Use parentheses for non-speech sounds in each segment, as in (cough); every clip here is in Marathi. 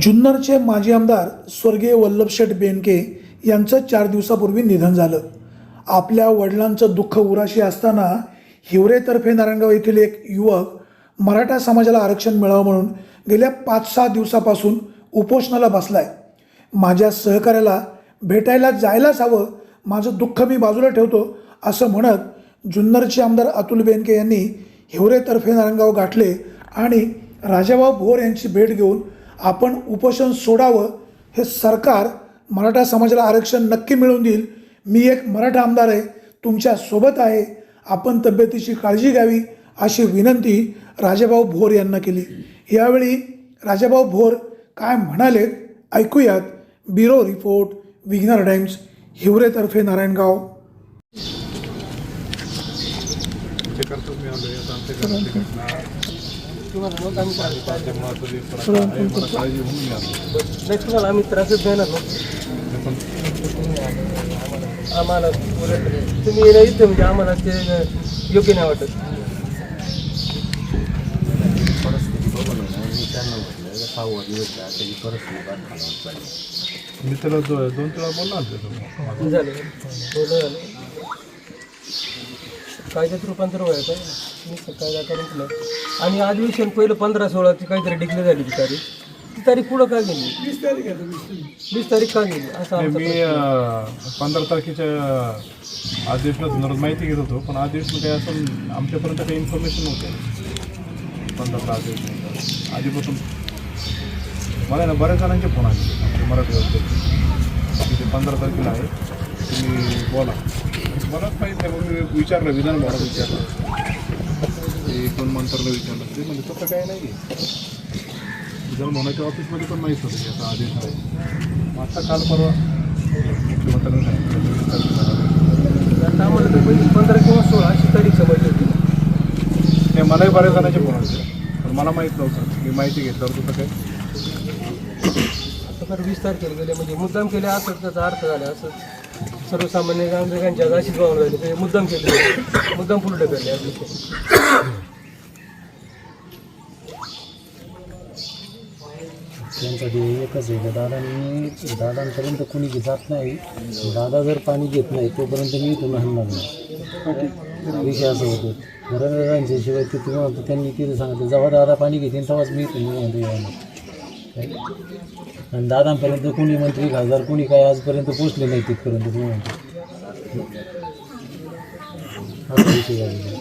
जुन्नरचे माजी आमदार स्वर्गीय वल्लभशेठ बेनके यांचं चार दिवसापूर्वी निधन झालं. आपल्या वडिलांचं दुःख उराशी असताना हिवरेतर्फे नारायणगाव येथील एक युवक मराठा समाजाला आरक्षण मिळावं म्हणून गेल्या पाच सहा दिवसापासून उपोषणाला बसला आहे माझ्या सहकार्याला भेटायला जायलाच हवं माझं दुःख मी बाजूला ठेवतो असं म्हणत जुन्नरचे आमदार अतुल बेनके यांनी हिवरेतर्फे नारायणगाव गाठले आणि राजाभाऊ भोर यांची भेट घेऊन आपण उपोषण सोडावं हे सरकार मराठा समाजाला आरक्षण नक्की मिळवून देईल. मी एक मराठा आमदार आहे. तुमच्यासोबत आहे. आपण तब्येतीची काळजी घ्यावी अशी विनंती राजाभाऊ भोर यांना केली. यावेळी राजाभाऊ भोर काय म्हणाले ऐकूयात. ब्युरो रिपोर्ट विघ्नर टाइम्स हिवरेतर्फे नारायणगाव. ते मी आलोय आता आमच्या घरातली घटना तुम्हाला मग आम्ही काळजी नाही तुम्हाला आम्ही त्रासच देणार ना आम्हाला तुम्ही येणं इथे म्हणजे आम्हाला ते योग्य नाही. वाटत मी त्यांना म्हटलं मी त्याला दोन तीन बोलणार झालं झालं कायद्यात रूपांतर पाहिजे नुसतं कायदा करून नाही. आणि अधिवेशन पहिलं पंधरा सोळाची काहीतरी डिक्लेअर झाली ती तारीख. ती तारीख पुढं का गेली? वीस तारीख वीस तारीख. का गेली? असं नाही, आमचं मी पंधरा तारखेच्या अधिवेशनात माहिती घेत होतो पण अधिवेशन काही असं आमच्यापर्यंत काही इन्फॉर्मेशन नव्हतं. पंधरा अधिवेशन आधीपासून. मला ना बऱ्याच जणांचे फोन आले. आमच्या मराठीवरचे की ते पंधरा तारखेला आहे. तुम्ही बोला. मलाच माहीत नाही मग मी विचारलं विधान भवनात विचारलं. ते कोण मंत्र्याला विचारलं ते म्हणजे तसं काही नाही विधान भवनाच्या ऑफिसमध्ये पण माहीत होतं याचा आदेश आहे. मग आता काल परवा मुख्यमंत्र्यांनी सांगितलं आम्हाला तर पंधरा किंवा सोळा अशी तारीख समजली होती ते मलाही बऱ्याच जणांचे फोन होते पण मला माहीत नव्हतं. मी माहिती घेतल्यावर तसं काय. आता तर वीस तारखेला गेले म्हणजे मुद्दाम केले असं त्याचा अर्थ झाला असं. सर्वसामान्य नागरिकांच्या अशीच भावना झाली ते मुद्दाम केले मुद्दाम पुढे ढकलले त्यांचा विषय ते एकच आहे की दादांनी दादांपर्यंत कोणी जात नाही. दादा जर पाणी घेत नाही तोपर्यंत मी इथून हाणणार नाही. विषय असं होतो. घरादारांच्या शिवाय ते तुम्ही म्हणतो त्यांनी तिथे सांगितलं जेव्हा दादा पाणी घेतील तेव्हाच मी इथून म्हणतो येणार आणि दादांपर्यंत कोणी मंत्री खासदार कोणी काय आजपर्यंत पोचले नाही तिथपर्यंत तुम्ही म्हणतो असा विषय झालेला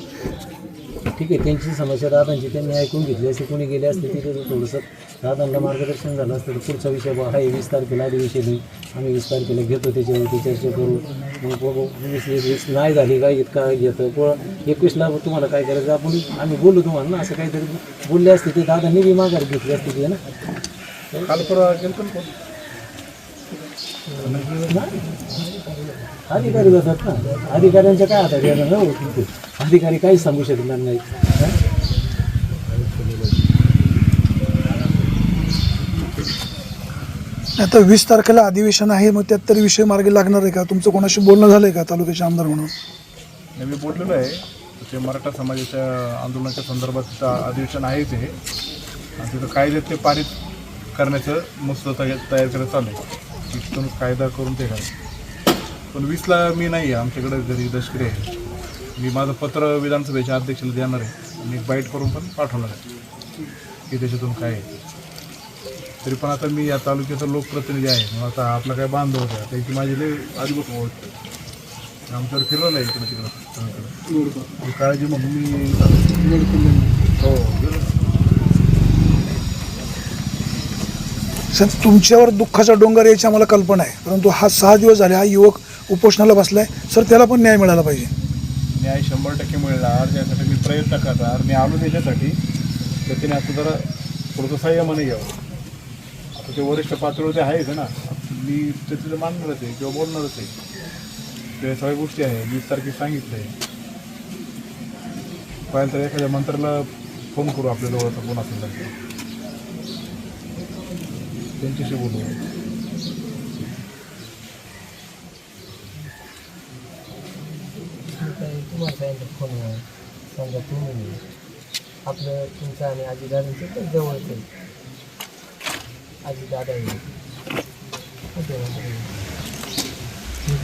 ठीक आहे त्यांची समस्या दादांची त्यांनी ऐकून घेतली असते कोणी गेले असते तिथे थोडंसं दादांना मार्गदर्शन झालं असतं तर पुढचा विषय बा हा वीस तारखेला आधी विषय नाही आम्ही वीस तारखेला घेतो त्याच्यावरती चर्चा करू. मग बघू वीस वीस नाही झाली काय इतका घेतं. किंवा एकवीसला तुम्हाला काय करायचं? आपण आम्ही बोलू तुम्हाला ना असं काहीतरी बोलले असते ते दादांनी बी माघार घेतली असते ते ना? काल परवा गेलं पण अधिकारी जातात ना. अधिकाऱ्यांच्या काय हातात येणार ना तिथे अधिकारी काहीच सांगू शकणार नाही हा? आता वीस तारखेला अधिवेशन आहे मग त्यात तरी विषय मार्गी लागणार आहे का? तुमचं कोणाशी बोलणं झालं आहे का तालुक्याचे आमदार म्हणून? नाही, मी बोललेलो आहे. ते मराठा समाजाच्या आंदोलनाच्या संदर्भात अधिवेशन आहे ते. आणि तिथं कायद्यात ते पारित करण्याचं मस्त तयार तयार करायचं चालू आहे तिथून कायदा करून ते घाल पण वीसला मी नाही आहे आमच्याकडे घरी दशकरी आहे. मी माझं पत्र विधानसभेच्या अध्यक्षाला देणार आहे. आणि एक बाईट करून पण पाठवणार आहे. की त्याच्यातून काय आहे. तरी पण आता मी या तालुक्याचा लोकप्रतिनिधी आहे. मग आता आपला काय बांधव होता. त्याची माझी लई आधीपासून ओळख आमच्यावर फिरवलं आहे इकडं तिकडं काळजी म्हणून मी हो. सर तुमच्यावर दुःखाचा डोंगर याची आम्हाला कल्पना आहे. परंतु हा सहा दिवस झाले हा युवक उपोषणाला बसला आहे सर त्याला पण न्याय मिळाला पाहिजे. न्याय शंभर टक्के मिळणार. त्यासाठी मी प्रयत्न करणार. मी आलो त्याच्यासाठी. तर तिने आता जरा थोडंसं संयमाने घ्यावं. आता ते वरिष्ठ पातळीवर ते आहेच ना मी ते तिथं मानणारच आहे किंवा बोलणारच आहे. ते सगळ्या गोष्टी आहे. वीस तारखेला सांगितलं आहे पाहिलं तर एखाद्या मंत्र्याला फोन करू आपल्या जवळचा असेल तर. त्यांच्याशी बोलू तुम्हाला सांगितलं फोनवर समजा तुम्ही आपलं तुमचं आणि आजी दादांचं तर जवळच आहे. आजी दादा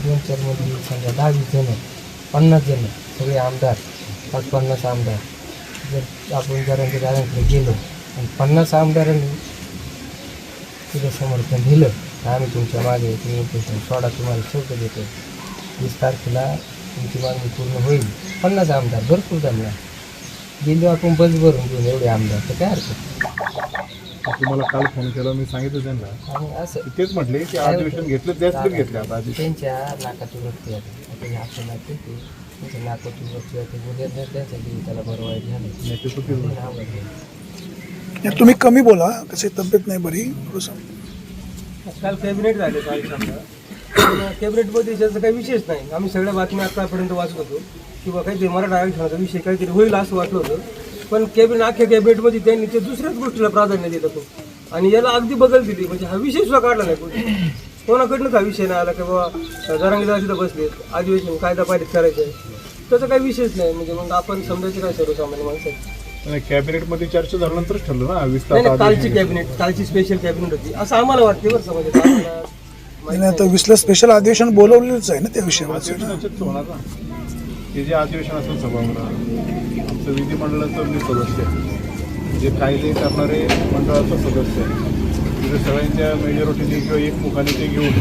दोन चारमध्ये समजा दहावीस जण पन्नास जण सगळे आमदार पाच पन्नास आमदार. जर आपण जरांच्या दादांकडे गेलो आणि पन्नास आमदारांनी तुझं समर्थन दिलं तर आम्ही तुमच्या मागे तुम्ही उपोषण सोडा तुम्हाला शोध देतो. वीस तारखेला तुमची मागणी पूर्ण होईल. पन्नास आमदार भरपूर जमणार. गेलो आपण बस भरून घेऊन एवढे आमदार तर काय हरकत तुम्हाला काल फोन केला मी सांगितलं त्यांना. असं तेच म्हटले की अधिवेशन घेतलं त्याच पण घेतले आता त्यांच्या नाकाची वरती आहे. आता आपल्याला त्यांच्या नाकाची वरती आहे ते. उद्या जर त्यांच्या त्याला बरं वाईट झालं नाही, तुम्ही कमी बोला कशी तब्येत नाही बरी थोडंसं. काल कॅबिनेट झाले काल समजा. कॅबिनेटमध्ये त्याचं काही विशेष नाही. आम्ही सगळ्या बातम्या आतापर्यंत वाचत. होतो किंवा काहीतरी मराठा आरक्षणाचा विषय काहीतरी होईल असं वाटलं होतं. पण कॅबिनेट अख्ख्या कॅबिनेटमध्ये त्यांनी ते दुसऱ्याच गोष्टीला प्राधान्य देत होतो. आणि याला अगदी बदल दिली. म्हणजे हा विषय सुद्धा काढला नाही कोणी. कोणाकडनंच हा विषय नाही आला की बाबा जरांगीला तिथं बसले. अधिवेशन कायदा पारित करायचं आहे त्याचा काही विषयच नाही. म्हणजे मग आपण समजायचं काय सर्वसामान्य माणसं नाही कॅबिनेटमध्ये चर्चा झाल्यानंतरच ठरलं ना वीस नाही नाही, तास कालची कॅबिनेट कालची स्पेशल कॅबिनेट होती. असं आम्हाला वाटते बरं समजा आम्हाला (coughs) माहीत नाही आता विसलं स्पेशल अधिवेशन बोलवलेलंच आहे ना त्या विषयावर त्याच्यात होणार ना. हे जे अधिवेशन असेल सभागृह आमचं विधिमंडळाचं मी सदस्य आहे जे कायदे करणारे मंडळाचं सदस्य आहे तिथे सगळ्यांच्या मेजॉरिटीने किंवा एक मुखाने ते घेऊन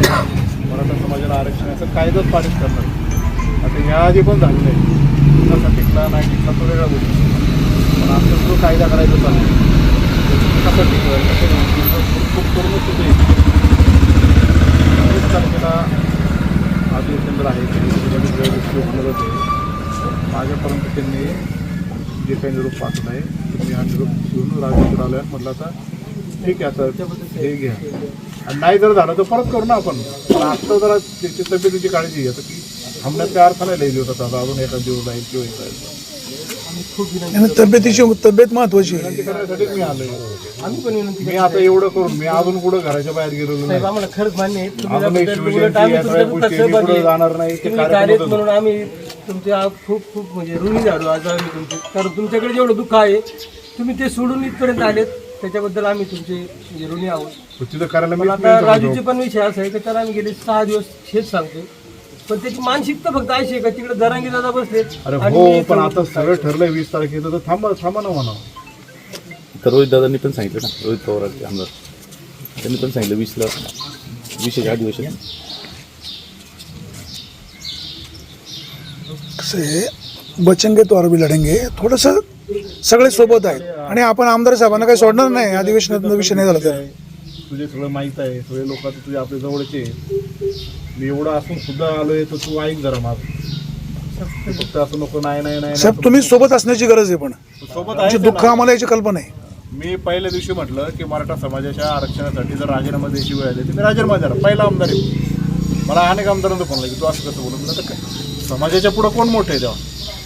मराठा समाजाला आरक्षणाचा कायदाच पारित करणार. आता ह्या आधी पण झालेलं आहे. कसा टिकला नाही टिकला तो वेगळा गोष्ट. आमचा जो कायदा करायचा चालू कसं टिकवेल कसं खूप करूनच तिथे वीस तारखेला अधिवेशन जर आहे. गोष्टी उपलब्ध आहे. माझ्यापर्यंत त्यांनी जे काही निरोप पाठवला आहे तुम्ही हा निरोप घेऊन राजकीय आल्यावर म्हटलं आता ठीक आहे आता हे घ्या. आणि नाही जर झालं तर परत करू ना आपण. पण आत्ता जरा त्याची तब्येतीची काळजी घ्या. तर की थांबण्यात काय अर्थ नाही लिहिली होता आता अजून एखाद दिवस जाईल किंवा एक जाईल आणि तब्येतीची तब्येत महत्वाची आहे. करण्यासाठीच मी आलोय आम्ही पण विनंती मी आता एवढं करून मी अजून कुठं घराच्या बाहेर गेलेलो नाही. साहेब आम्हाला खरंच मान्य आहे. तुम्ही अजून एक त्याबद्दल शिवजयंती उलट आम्ही या सगळ्या तुमच्या गोष्टी दुःखात मी पुढे सहभागी जाणार नाही ते तुम्ही कार्यक्रम कार्यरत होतं. म्हणून आम्ही तुमचे आ- खूप खूप म्हणजे ऋणी झालो आज आम्ही तुमचे. कारण तुमच्याकडे जेवढं दुःख आहे तुम्ही ते सोडून इथपर्यंत आलेत. त्याच्याबद्दल आम्ही तुमचे म्हणजे ऋणी आहोत. पण तिथं करायला पण मी आता राजूचे पण विषय असा आहे की त्याला आम्ही गेले सहा दिवस हेच सांगतो पण त्याची मानसिकता फक्त अशी आहे का तिकडे दरांगी दादा बसले अरे आणि हो पण आता सगळं ठरलंय वीस तारखेचं तर थांबा थांबा ना म्हणा. तर रोहित दादांनी पण सांगितलं ना रोहित पवारांचे आमदार. त्यांनी पण सांगितलं वीसला विशेष अधिवेशन कसं आहे बचेंगे तो अरबी लढेंगे. थोडंसं सगळे सोबत आहेत. आणि आपण आमदार साहेबांना काही सोडणार नाही अधिवेशनात विषय नाही झाला तर तुझे सगळं माहीत आहे सगळे लोक आता तुझे आपल्या जवळचे आहेत. मी एवढं असून सुद्धा आलोय तर तू ऐक जरा माझं फक्त असं नको नाही नाही नाही साहेब तुम्ही सोबत असण्याची गरज आहे पण. सोबत आहे दुःख आम्हाला याची कल्पना आहे. मी पहिल्या दिवशी म्हटलं की मराठा समाजाच्या आरक्षणासाठी जर राजीनामा द्यायची वेळ आली तर मी राजीनामा देणार. पहिला आमदार आहे. मला अनेक आमदारांचा फोन लागेल तू असं कसं म्हणलं तर काय? समाजाच्या पुढं कोण मोठं आहे तेव्हा?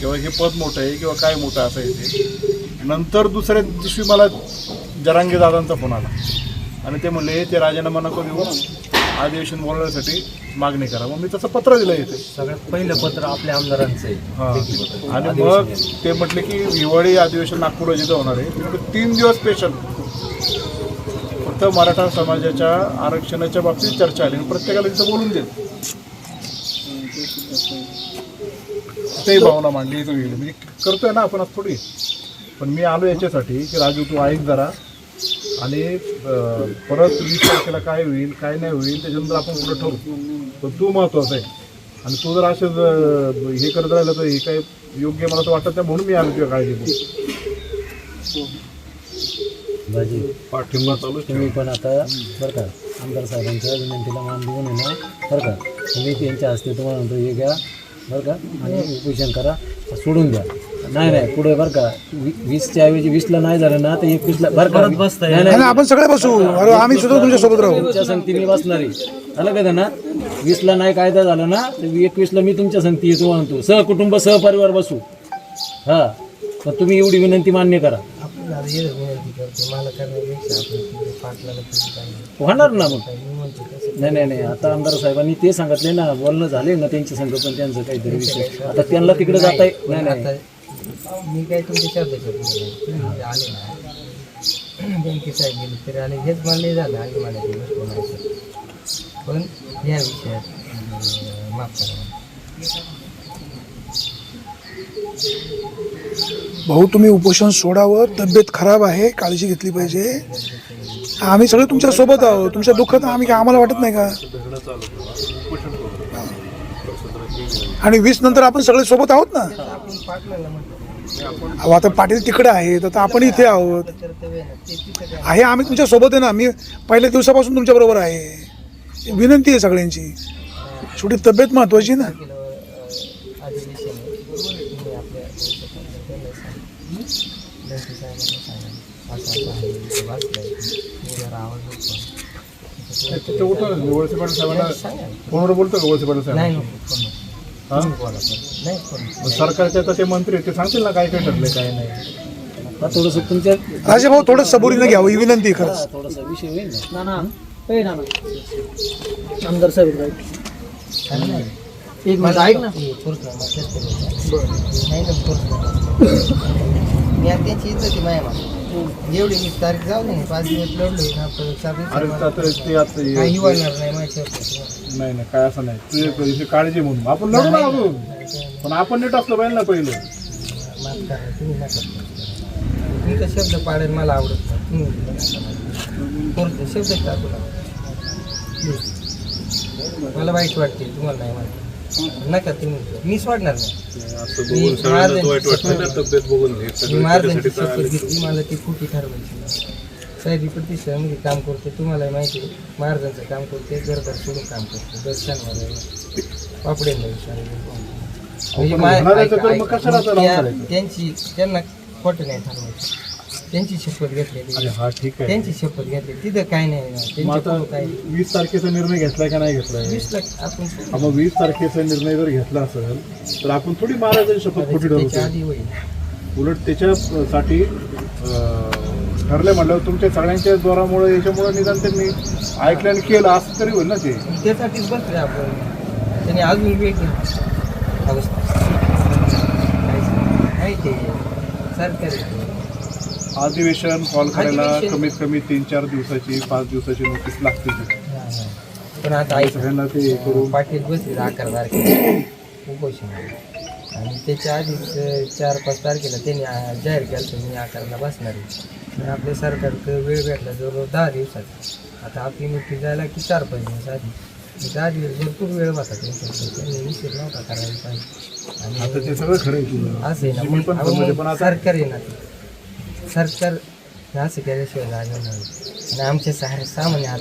किंवा हे पद मोठं आहे किंवा काय मोठं असं आहे ते? नंतर दुसऱ्या दिवशी मला जरांगे दादांचा फोन आला. आणि ते म्हणले ते राजीनामा नको देऊ. अधिवेशन बोलवण्यासाठी मागणी करा. मग मी तसं पत्र दिलं इथे. सगळ्यात पहिलं पत्र आपल्या आमदारांचं आहे. हा. आणि मग ते म्हटले की हिवाळी अधिवेशन नागपूर जिथं होणार आहे तीन दिवस स्पेशल फक्त मराठा समाजाच्या आरक्षणाच्या बाबतीत चर्चा आली. आणि प्रत्येकाला तिथं बोलून देत. ते भावना मांडली इथं म्हणजे करतोय ना आपण आज थोडी. पण मी आलो याच्यासाठी की राजू तू ऐक जरा. आणि परत वीस तारखेला काय होईल काय नाही होईल त्याच्यानंतर आपण पुढे ठरवू. पण तू महत्वाचं आहे. आणि तू जर असेच अं, हे करत राहिलं तर हे काय योग्य मला तर वाटत नाही म्हणून मी आलो तुझ्या काळजी. भाजी पाठिंबा चालू तुम्ही पण आता बरं का आमदार साहेबांच्या विनंतीला मान देऊन ना बरं का. तुम्ही त्यांच्या हस्ते तुम्हाला म्हणतो हे घ्या बरं का आणि उपोषण करा सोडून द्या. नाही नाही पुढे बरं का. वी- वीसच्या ऐवजी वीसला नाही झालं ना तर एकवीसला बरं का. नाही नाही. आणि आपण सगळे बसू. अरे आम्ही सुद्धा तुमच्यासोबत राहू. तुमच्या संगतीने बसणारी. झालं का त्यांना? वीसला नाही कायदा झाला ना तर एकवीसला मी तुमच्या संगती येतो म्हणतो सहकुटुंब सहपरिवार बसू. हा. तर तुम्ही एवढी विनंती मान्य करा. हे. होणार ना मग? मी नाही नाही नाही. आता आमदार साहेबांनी ते सांगितले ना बोलणं झाले ना त्यांच्या संघ पण त्यांचं काहीतरी विषय. आता त्यांना तिकडे जाता येत नाही नाही. आता मी काय तुमच्या शब्दाच्या नाही. आले ना. बँकेत साहेब गेले तरी आले. हेच नाही झालं. आधी मला ती गोष्ट माहिती पण या विषयात माफ करा. भाऊ तुम्ही उपोषण सोडावं. तब्येत खराब आहे. काळजी घेतली पाहिजे. आम्ही सगळे तुमच्यासोबत आहोत. तुमच्या दुःखात आम्ही काय आम्हाला वाटत नाही का? आणि वीस नंतर आपण सगळे सोबत आहोत ना. अहो आता पाटील तिकडे आहेत आता आपण इथे आहोत. कर्तव्य आहे ना ते तिथं काय आहे आम्ही तुमच्यासोबत आहे ना मी पहिल्या दिवसापासून तुमच्या बरोबर आहे. विनंती आहे सगळ्यांची. शेवटी तब्येत महत्वाची ना. फोनवर बोलतो का वळसे पाटील साहेब नाही. हा? नाही मग सरकारचे आता ते मंत्री आहेत, ते सांगतील ना काय काय ठरले काय नाही थोडंसं तुमच्या राजे भाऊ थोडं सबुरीनं घ्यावं ही विनंती आहे खरंच थोडासा विषय होईल ना ना ना ए, ना ना आमदार साहेब ना. एक मिनिट ऐक ना. नाही. (coughs) मी आता त्यांची इज्जत आहे माझ्या मागे. एवढी मी तारीख जाऊ दे ना पाच दिवस लढलोय ना पण चार अरे आता ते आता हे- काही होणार नाही माझ्या नाही नाही काय असं नाही तुझे तुझी काळजी म्हणून आपण लढू ना अजून पण आपण नीट असलं पाहिजे ना पहिलं माफ करा तुम्ही नका करू. तुमचा शब्द पाडेल मला आवडत नाही तुम्ही पाडू. कोणते शब्द टाकू नका Please. मला वाईट वाटते तुम्हाला नाही वाटत नका तुम्ही मी सोडणार नाही मी महाराजांची शपथ- मी महाराजांची शपथ घेतली. मला ती खोटी ठरवायची नाही. साहेब प्रतिष्ठामध्ये काम करते तुम्हाला माहिती आहे. महाराजांचं काम करते घरदार सोडून काम करते दर शनिवारी पापडे म्हणजे मा- ऐक- कशाला आता त्या- करायचं? त्यांची त्यांना खोटं नाही ठरवायचं. त्यांची शपथ घेतलेली अरे हा ठीक आहे. त्यांची शपथ घेतली तिथं काय नाही ना. मग आता काय वीस तारखेचा निर्णय घेतलाय का नाही घेतलाय? वीस लाख आपण हा, मग वीस तारखेचा निर्णय जर घेतला असेल तर आपण थोडी महाराजांची शपथ खोटी त्याच्या ठरवतो? आधी होईल. उलट त्याच्यासाठी अं, ठरले म्हटलं तुमच्या सगळ्यांच्या द्वारामुळे याच्यामुळे निदान त्यांनी ऐकलं आणि केलं असं तरी होईल ना ते? आणि त्यासाठीच बसले आपण. त्याने अजून अवस्था. नाही. नाही ते? सरकारी. अधिवेशन कॉल करायला. कमीत कमी तीन चार दिवसाची पाच दिवसाची नोटीस लागते. पण आता ऐक सगळ्यांना ते करून पाटील बसले अकरा तारखेला. उपोषण आणि त्याच्या आधीच चार पाच तारखेला त्यांनी जाहीर केलं होतं मी अकराला बसणार आहे. आपल्या सरकारचं वेळ भेटला जवळ दहा दिवसाचा. आता आपली नोटीस जायला की चार पाच दिवस आधी. दहा दिवस भरपूर वेळ त्यांच्याकडे त्यांनी नव्हता करायला पाहिजे. आता आणि ते सगळं खरं असं आहे ना आता सरकार आहे ना. सरकार हे असं केल्याशिवाय लागणार नाही आणि आमच्या सारे सामान्य हात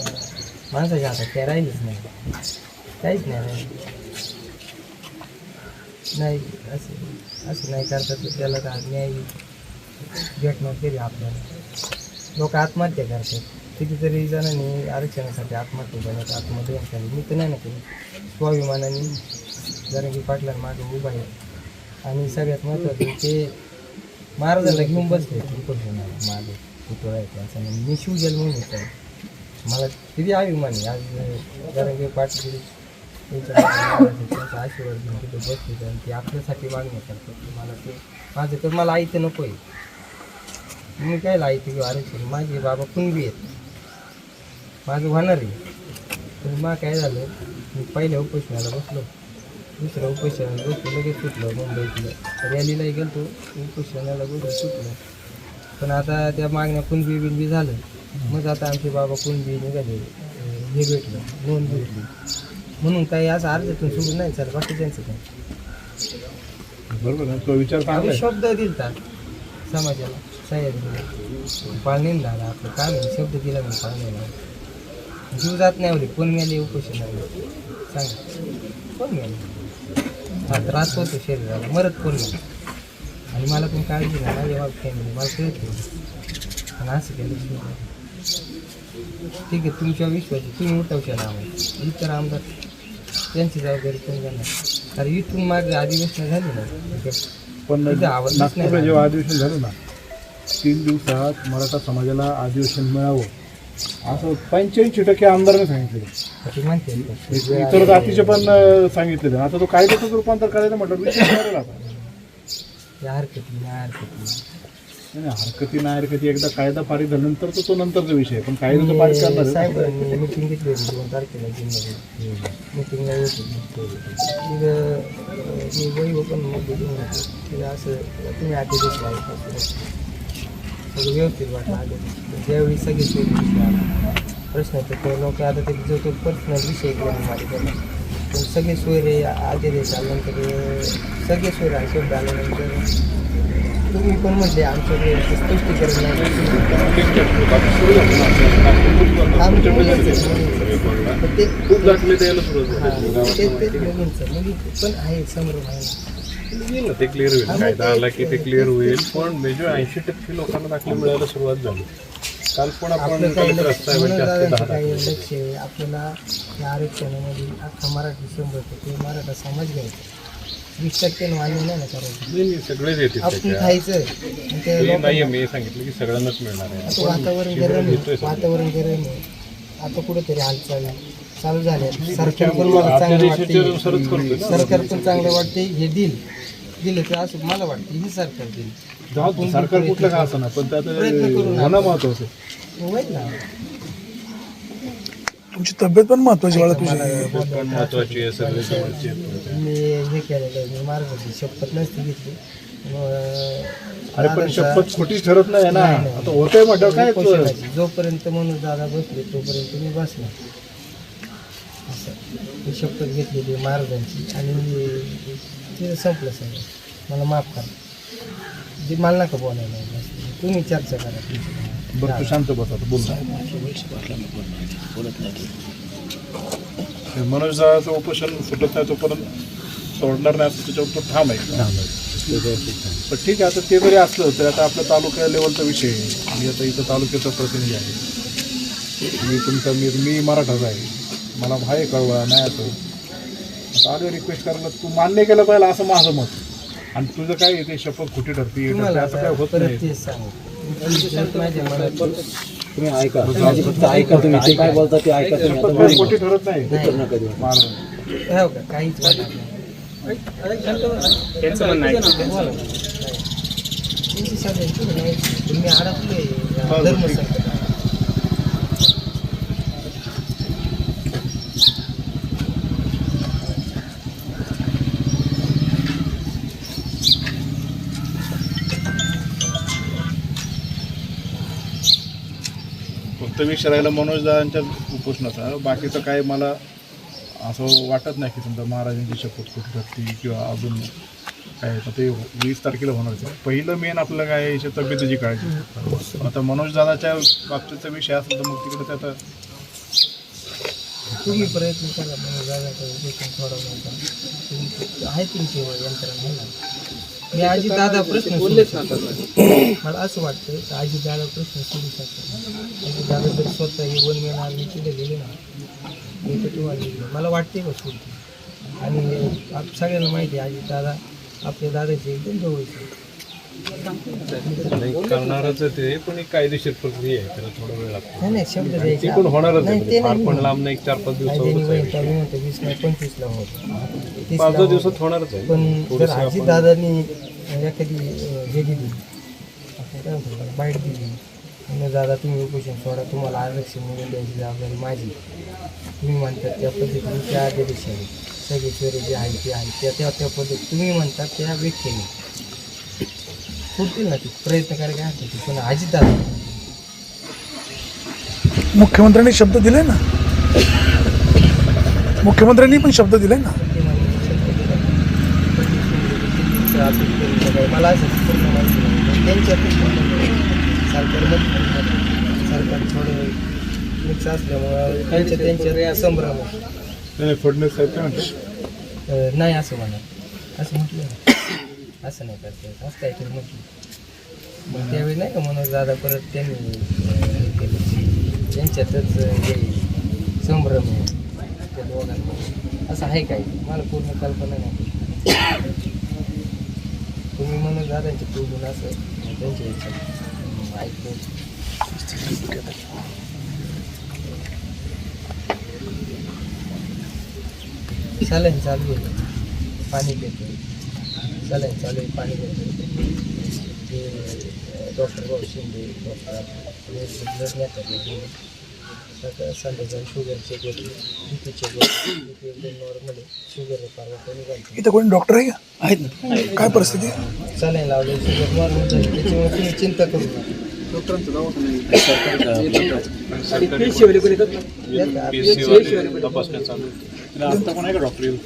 माणसाच्या हातात काय राहिलीच नाही काहीच नाही राहिलं नाही असं असं नाही करतात तर त्याला का न्याय भेटणार तरी आपल्याला लोक आत्महत्या करतात कितीतरी जणांनी आरक्षणासाठी आत्महत्या करण्यात आत्महत्या केली मी तर नाही ना केली स्वाभिमानाने जरा की पाटलांना मागे उभा आहे आणि सगळ्यात महत्त्वाचं ते महाराजांना घेऊन बसले. उपोषणाला मागे पुतळा असं नाही मी शिवजल म्हणून होतो मला किती अभिमान आहे. आज कारण पाटील त्यांचा आशीर्वाद घेऊन तिथे बसले आणि ते आपल्यासाठी मागणी करतात. मला ते माझं तर मला आई नको आहे मी काय आई घेऊ? आरक्षण. माझे बाबा कुणबी आहेत. माझं होणार आहे. तर मग काय झालं? मी पहिल्या उपोषणाला बसलो. दुसऱ्या उपोषणाला बसलो लगेच सुटलो मुंबईतलं. रॅलीलाही गेलतो उपोषणाला बसून सुटलो. पण आता त्या मागण्या कुणबी बिनबी झालं. मग आता आमचे बाबा कुणबी निघाले. हे भेटलं नोंद भेटली. म्हणून काही असं अर्ध्यातून सोडून नाही सर बाकीच्यांचं काय? बरोबर तो विचार आम्ही. शब्द दिलता समाजाला सह्याद्रीला पाळणे झाला आपलं काम आहे. शब्द दिला मी पाळण्याला जीव जात नाही आवडे कोण मेले उपोषणाला? सांगा. कोण मेले? हा त्रास होतो शरीराला मरत कोण नाही आणि मला पण काळजी नाही माझ्या बाब फॅमिली मला कळते आणि असं केलं ठीक आहे तुमच्या विश्वाची तुम्ही उठवशा नाव इतर आमदार. त्यांची जबाबदारी कोण घेणार? अरे इथून मागे अधिवेशन झाली ना पण तिथं आवाजच नाही नागपूरला जेव्हा अधिवेशन झालं ना तीन दिवसात मराठा समाजाला अधिवेशन मिळावं. असं पंच्याऐंशी टक्के आमदारांनी सांगितलेलं. ती इतर जातीचे पण अं, सांगितलेलं. आता तो कायद्याचं रूपांतर करायचं म्हटलं विषय ठरेल आता. नाही हरकती नाही हरकती नाही हरकती एकदा कायदा पारित झाल्यानंतर तर तो नंतरचा विषय आहे. पण कायदा तर पारित करणार मिटिंग घेतली होती दोन तारखेला जिममध्ये मिटिंगला येत होती. तिथं अं, मी वही पण बोलून होतो. तिला असं तुम्ही आधी दिसला सगळं व्यवस्थित वाटलं आधी ज्यावेळी सगळे सोयी दिसल्या प्रश्न ते लोक आता ते जो तो पर्सनल विषय घेऊन पण सगळे सोयरे आदेश आल्यानंतर अं, सगळे सोयरे शब्द आल्यानंतर. तुम्ही पण म्हटले आमच्याकडे स्पष्टीकरण नाही. ते पण आहे संभ्रम आहे. येईल ना ते क्लिअर होईल. कायदा आला की ते क्लिअर होईल. पण मेजर ऐंशी टक्के लोकांना दाखले मिळायला सुरुवात झाली. काल पण आपण आहे आपल्याला या आरक्षणामध्ये अख्खा मराठी शंभर टक्के मराठा समाज घ्यायचा. वीस टक्के नाही ना नाही नाही, सगळेच त्याच्यात खायचं. नाहीये मी सांगितलं की सगळ्यांनाच मिळणार आहे. वातावरण गरम आहे वातावरण गरम आहे. आता कुठेतरी हालचाल चालू झाल्या सरकार पण मला चांगलं वाटते. सरकार पण चांगलं वाटते हे दिल दिलं तर असं मला वाटतं हे सरकार दिल जाऊ दे, सरकार कुठलं का असं ना पण त्यात प्रयत्न करू ना. होणं महत्वाचं. आहे. होईल ना. तुमची तब्येत पण महत्वाची बाळा तुझी. पण महत्वाची आहे सगळे जवळचे आहेत. मी हे केलेलं आहे मी मार्गाची शपथ नसती घेतली. अरे पण दादांचा- शपथ खोटी ठरत नाही ना. आता होतंय म्हटलं काय उपोषणाची. जोपर्यंत म्हणून दादा बसले तोपर्यंत मी बसला मी शपथ घेतलेली महाराजांची आणि तिथं संपलं सगळं. मला माफ करा. जे मला नका बोलायला जास्त. तुम्ही चर्चा करा तुमची. बरं तू शांत बस आता बोल हे मनोज उपोषण सुटत नाही तोपर्यंत सोडणार नाही असं त्याच्यावर तो ठाम आहे. पण ठीक आहे आता ते जरी असलं तर आता आपल्या तालुक्या लेवलचा विषय आहे. मी आता इथं तालुक्याचा प्रतिनिधी आहे. मी तुमचा मी मी मराठाचा आहे. मला आहे कळवा नाही असं. आता आलो रिक्वेस्ट करायला तू मान्य केलं पाहिजे असं माझं मत. आणि तुझं काय आहे ते शपथ खोटी ठरते असं काय होत नाही. ऐका. माझी फक्त ऐका तुम्ही ते काय बोलता ते ऐका तुम्ही. खोटी ठरत नाही. हो का? काहीच. तुमची सगळ्यांची नाही. तुम्ही अडकले धर्मसंकटात. राहिलं मनोजदादांच्या उपोषणाचा बाकीचं काय मला असं वाटत नाही की समजा महाराजांची शपथ कुठे ठरते किंवा अजून काय ते वीस तारखेला होणार आहे. पहिलं मेन आपलं काय याच्या तब्येतीची काळजी आता मनोज दादाच्या बाबतीचा विषय असेल तर मग तिकडे त्यात तुम्ही प्रयत्न करा म्हणून आहे तुमची यंत्रणा मी आजी दादा प्रश्न बोललेच मला असं वाटतं की आजी दादा प्रश्न सोडू शकतात आजी दादा जर स्वतः हे वन मॅन आर्मी तिथे गेले ना तर तुम्हाला लिहिलं. मला वाटते का सोडते आणि आप सगळ्यांना माहिती आहे आजी दादा आपल्या दादाचे एकदम जवळचे नाही करणारच ते पण एक कायदेशीर प्रक्रिया आहे त्याला थोडा वेळ लागतो. नाही नाही शब्द ती द्यायचे. पण होणारच आहे नाही ते म्हणजे फार नाही. पण लांब नाही एक चार पाच दिवसावरच आहे म्हणतो वीस नाही पंचवीसला होतं. पाच तीसला दहा होतं. दिवसात होणारच आहे. पण जर दादानी एखादी अं, हे दिली आपण काय म्हणतो बाईट दिली दादा तुम्ही उपोषण सोडा तुम्हाला आरक्षण मिळून द्यायची जबाबदारी माझी. तुम्ही म्हणतात त्या पद्धतीने त्या आदेश आहे सगळे चोरे जे आहे ते आहे त्या त्या त्या पद्धती तुम्ही म्हणतात त्या व्यक्तीने. सोडतील ना ते प्रयत्न करायला काय हरकत आहे. पण आजी दादा मुख्यमंत्र्यांनी शब्द दिले ना मुख्यमंत्र्यांनी पण शब्द दिले ना ते शब्द दिला. मला असं पूर्ण माहिती नाही. सरकारमध्ये सरकार थोडं मिक्स असल्यामुळं त्यांच्या त्यांच्या संभ्रम आहे. नाही, फडणवीस साहेब काय म्हणतात अं, नाही असं म्हणा असं म्हटलं ना. असं नाही करते. मस्त असं काहीतरी म्हटलं मग त्यावेळी नाही का मनोज दादा परत त्यांनी हे केलं. त्यांच्यातच हे संभ्रम आहे. त्या दोघांमध्ये. असं आहे काही. मला पूर्ण कल्पना नाही. तुम्ही मनोज दादांची पूर्ण असं त्यांच्या ह्याच्यात ऐकलं चालेल चालू आहे पाणी पितो. सलाईन चालू आहे पाणी ते डॉक्टर भाऊ शिंदे डॉक्टर संध्याकाळी शुगर चेक होते बी पी चेक होते बी पी एकदम नॉर्मल आहे शुगर कमी घालते इथं कोणी डॉक्टर आहे का? आहेत ना. काय परिस्थिती? आहे? चालायला लावले शुगर नॉर्मल झाली त्याच्यामुळे तुम्ही चिंता करू नका. तपासण्या चालू आहे. आता पण आहे का डॉक्टर गावाले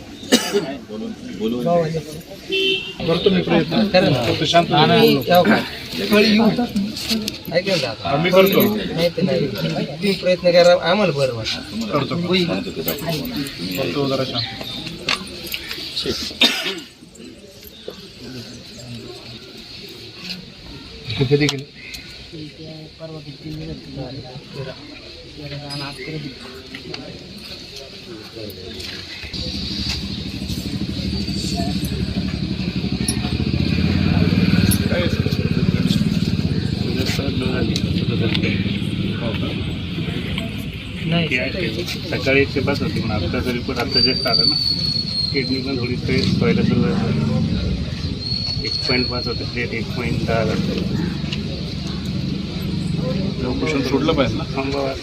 करतो. मी प्रयत्न करा ना शांत आम्ही करतो नाही नाही प्रयत्न करा आम्हाला बरं वाटतं करतो जरा शांत कधी गेले नाही सकाळी एकशे पाच होती पण आता तरी पण आता जस्ट आलं ना. किडनी पण थोडी स्ट्रेस व्हायला सुरुवात झाली. एक पॉईंट पाच होते प्लेट एक पॉईंट दहा झालं. ऑपरेशन सोडलं पाहिजे ना. थांबवा.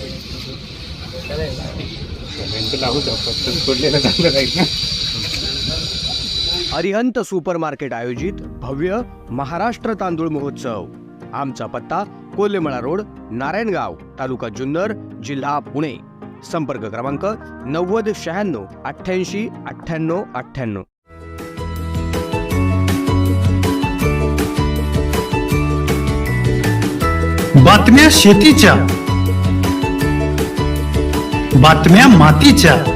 सगळ्यांचं लावूच आपण सोडलेलं चांगलं राहील ना. अरिहंत सुपरमार्केट आयोजित भव्य महाराष्ट्र तांदूळ महोत्सव. आमचा पत्ता कोल्हेमळा रोड नारायणगाव तालुका जुन्नर जिल्हा पुणे. संपर्क क्रमांक नव्वद शहाण्णव अठ्ठ्याऐंशी अठ्ठ्याण्णव अठ्ठ्याण्णव. बातम्या शेतीच्या. बातम्या मातीच्या.